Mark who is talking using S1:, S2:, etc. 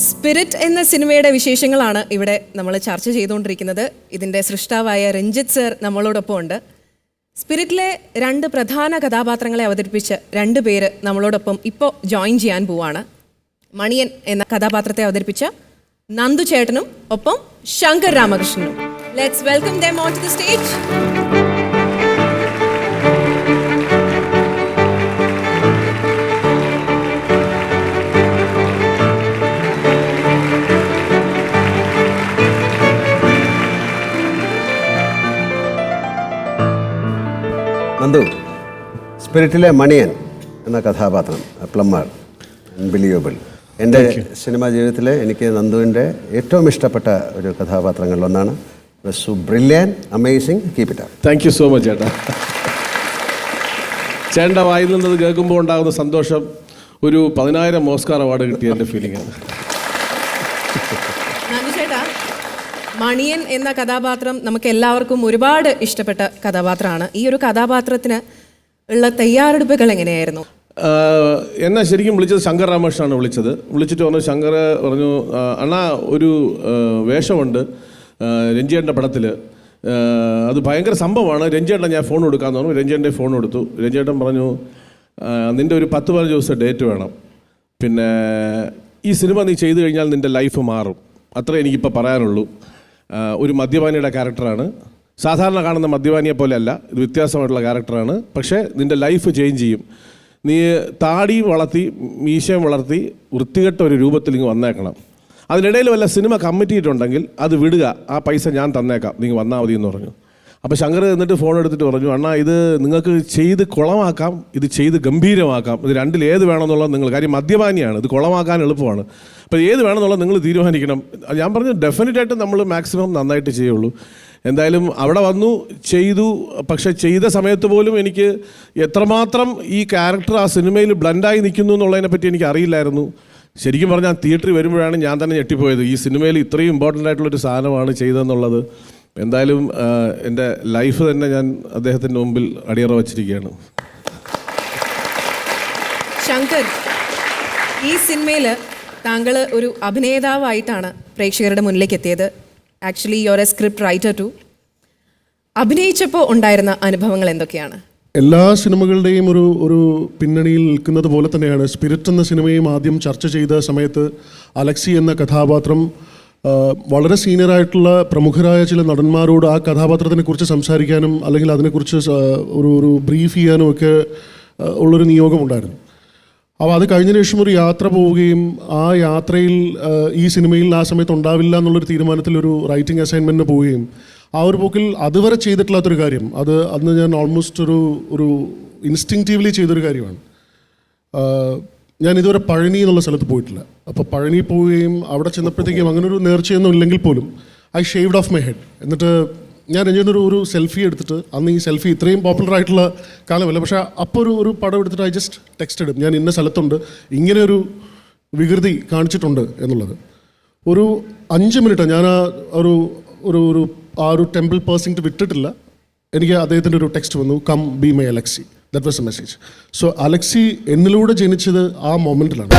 S1: Spirit എന്ന സിനിമയുടെ വിശേഷങ്ങളാണ് ഇവിടെ നമ്മൾ ചർച്ച ചെയ്തുകൊണ്ടിരിക്കുന്നത് ഇതിന്റെ സൃഷ്ടാവായ രഞ്ജിത്ത് സർ നമ്മളോടൊപ്പം ഉണ്ട് സ്പിരിറ്റിലെ രണ്ട് പ്രധാന കഥാപാത്രങ്ങളെ അവതരിപ്പിച്ച് രണ്ട് പേര് നമ്മളോടൊപ്പം ഇപ്പോൾ ജോയിൻ ചെയ്യാൻ പോവാണ് മണിയൻ എന്ന കഥാപാത്രത്തെ അവതരിപ്പിച്ച നന്ദു ചേട്ടനും ഒപ്പം Shankar രാമകൃഷ്ണനും let's welcome them on to the stage
S2: Nandu സ്പിരിറ്റിലെ Maniyan എന്ന കഥാപാത്രം പ്ലമ്മർ അൺബിലീവബിൾ എന്റെ സിനിമാ ജീവിതത്തിൽ എനിക്ക് നന്ദുവിന്റെ ഏറ്റവും ഇഷ്ടപ്പെട്ട ഒരു കഥാപാത്രങ്ങളിലൊന്നാണ്. So brilliant amazing keep it
S3: thank you so much ചേട്ടാ. ചേട്ടന്റെ വായിൽ നിന്നത് കേൾക്കുമ്പോൾ ഉണ്ടാകുന്ന സന്തോഷം ഒരു പതിനായിരം ഓസ്കാർ അവാർഡ് കിട്ടിയ എന്റെ ഫീലിംഗ് ആണ്.
S1: നന്ദു ചേട്ടാ. മണിയൻ എന്ന കഥാപാത്രം നമുക്ക് എല്ലാവർക്കും ഒരുപാട് ഇഷ്ടപ്പെട്ട കഥാപാത്രമാണ്. ഈ ഒരു കഥാപാത്രത്തിന് ഉള്ള തയ്യാറെടുപ്പുകൾ എങ്ങനെയായിരുന്നു?
S3: എന്നെ ശരിക്കും വിളിച്ചത് ശങ്കർ രാമകൃഷ്ണനാണ് വിളിച്ചത്. വിളിച്ചിട്ട് പറഞ്ഞു ശങ്കർ പറഞ്ഞു അണ്ണാ ഒരു വേഷമുണ്ട് രഞ്ജിയേട്ടന്റെ പടത്തിൽ അത് ഭയങ്കര സംഭവമാണ്. രഞ്ജിയേട്ടൻ ഞാൻ ഫോൺ കൊടുക്കാമെന്ന് പറഞ്ഞു. രഞ്ജിയേട്ടന്റെ ഫോൺ കൊടുത്തു. രഞ്ജിയേട്ടൻ പറഞ്ഞു നിന്റെ ഒരു പത്ത് പതിനഞ്ച് ദിവസത്തെ ഡേറ്റ് വേണം. പിന്നെ ഈ സിനിമ നീ ചെയ്തു കഴിഞ്ഞാൽ നിന്റെ ലൈഫ് മാറും. അത്രേ എനിക്കിപ്പോൾ പറയാനുള്ളൂ. ഒരു മദ്യപാനിയുടെ ക്യാരക്ടറാണ് സാധാരണ കാണുന്ന മദ്യപാനിയെ പോലെയല്ല ഇത് വ്യത്യാസമായിട്ടുള്ള ക്യാരക്ടറാണ് പക്ഷേ നിന്റെ ലൈഫ് ചേഞ്ച് ചെയ്യും. നീ താടി വളർത്തി മീശയും വളർത്തി വൃത്തികെട്ട ഒരു രൂപത്തിൽ നിങ്ങൾ വന്നേക്കണം. അതിനിടയിൽ വല്ല സിനിമ കമ്മിറ്റിയിട്ടുണ്ടെങ്കിൽ അത് വിടുക. ആ പൈസ ഞാൻ തന്നേക്കാം. നിങ്ങൾ വന്നാൽ മതി എന്ന് പറഞ്ഞു. അപ്പോൾ ശങ്കർ എന്നിട്ട് ഫോൺ എടുത്തിട്ട് പറഞ്ഞു അണ്ണാ ഇത് നിങ്ങൾക്ക് ചെയ്ത് കുളമാക്കാം ഇത് ചെയ്ത് ഗംഭീരമാക്കാം. ഇത് രണ്ടിൽ ഏത് വേണമെന്നുള്ളത് നിങ്ങൾ കാര്യം മദ്യപാനിയാണ്. ഇത് കുളമാക്കാൻ എളുപ്പമാണ്. അപ്പോൾ ഏത് വേണമെന്നുള്ളത് നിങ്ങൾ തീരുമാനിക്കണം. ഞാൻ പറഞ്ഞു ഡെഫിനറ്റായിട്ടും നമ്മൾ മാക്സിമം നന്നായിട്ട് ചെയ്യുള്ളൂ. എന്തായാലും അവിടെ വന്നു ചെയ്തു. പക്ഷെ ചെയ്ത സമയത്ത് പോലും എനിക്ക് എത്രമാത്രം ഈ ക്യാരക്ടർ ആ സിനിമയിൽ ബ്ലൻഡായി നിൽക്കുന്നു എന്നുള്ളതിനെ പറ്റി എനിക്ക് അറിയില്ലായിരുന്നു. ശരിക്കും പറഞ്ഞാൽ തിയേറ്ററിൽ വരുമ്പോഴാണ് ഞാൻ തന്നെ ഞെട്ടിപ്പോയത്. ഈ സിനിമയിൽ ഇത്രയും ഇമ്പോർട്ടന്റ് ആയിട്ടുള്ളൊരു സാധനമാണ് ചെയ്തതെന്നുള്ളത്. എന്തായാലും എന്റെ ലൈഫ് തന്നെ ഞാൻ അദ്ദേഹത്തിന്റെ മുമ്പിൽ അടിയറ വച്ചിരിക്കുകയാണ്.
S1: ശങ്കർ ഈ സിനിമയിൽ താങ്കൾ ഒരു അഭിനേതാവായിട്ടാണ് പ്രേക്ഷകരുടെ മുന്നിലേക്ക് എത്തിയത്. Actually you're a script writer too അഭിനയിച്ചപ്പോൾ ഉണ്ടായിരുന്ന അനുഭവങ്ങൾ എന്തൊക്കെയാണ്?
S4: എല്ലാ സിനിമകളുടെയും ഒരു ഒരു പിന്നണിയിൽ നിൽക്കുന്നത് പോലെ തന്നെയാണ്. സ്പിരിറ്റ് എന്ന സിനിമയും ആദ്യം ചർച്ച ചെയ്ത സമയത്ത് അലക്സി എന്ന കഥാപാത്രം വളരെ സീനിയറായിട്ടുള്ള പ്രമുഖരായ ചില നടന്മാരോട് ആ കഥാപാത്രത്തിനെ കുറിച്ച് സംസാരിക്കാനും അല്ലെങ്കിൽ അതിനെക്കുറിച്ച് ഒരു ഒരു ബ്രീഫ് ചെയ്യാനും ഒക്കെ ഉള്ളൊരു നിയോഗമുണ്ടായിരുന്നു. അപ്പോൾ അത് കഴിഞ്ഞ ശേഷം ഒരു യാത്ര പോവുകയും ആ യാത്രയിൽ ഈ സിനിമയിൽ ആ സമയത്ത് ഉണ്ടാവില്ല എന്നുള്ളൊരു തീരുമാനത്തിൽ ഒരു റൈറ്റിംഗ് അസൈൻമെന്റിന് പോവുകയും ആ ഒരു പോക്കിൽ അതുവരെ ചെയ്തിട്ടില്ലാത്തൊരു കാര്യം അത് അന്ന് ഞാൻ ഓൾമോസ്റ്റ് ഒരു ഒരു ഇൻസ്റ്റിങ്റ്റീവ്ലി ചെയ്തൊരു കാര്യമാണ്. ഞാൻ ഇതുവരെ പഴനി എന്നുള്ള സ്ഥലത്ത് പോയിട്ടില്ല. അപ്പോൾ പഴനി പോവുകയും അവിടെ ചെന്നപ്പോഴത്തേക്കും അങ്ങനെ ഒരു നേർച്ചയൊന്നും ഇല്ലെങ്കിൽ പോലും I shaved off my head എന്നിട്ട് ഞാൻ രഞ്ജനൊരു ഒരു സെൽഫി എടുത്തിട്ട് അന്ന് ഈ സെൽഫി ഇത്രയും പോപ്പുലർ ആയിട്ടുള്ള കാലമല്ല? പക്ഷേ അപ്പോൾ ഒരു ഒരു പടം എടുത്തിട്ട് ഐ ജസ്റ്റ് ടെക്സ്റ്റ് ഇടും. ഞാൻ ഇന്ന സ്ഥലത്തുണ്ട്. ഇങ്ങനെ ഒരു വികൃതി കാണിച്ചിട്ടുണ്ട് എന്നുള്ളത്. ഒരു അഞ്ച് മിനിറ്റ് ഞാൻ ആ ഒരു ഒരു ഒരു ആ ഒരു ടെമ്പിൾ പേഴ്സിംഗ് വിട്ടിട്ടില്ല. എനിക്ക് അദ്ദേഹത്തിന്റെ ഒരു ടെക്സ്റ്റ് വന്നു. Come be my Alexi that was a message so Alexi എന്നിലൂടെ ജനിച്ചത് ആ മൊമെന്റിലാണ്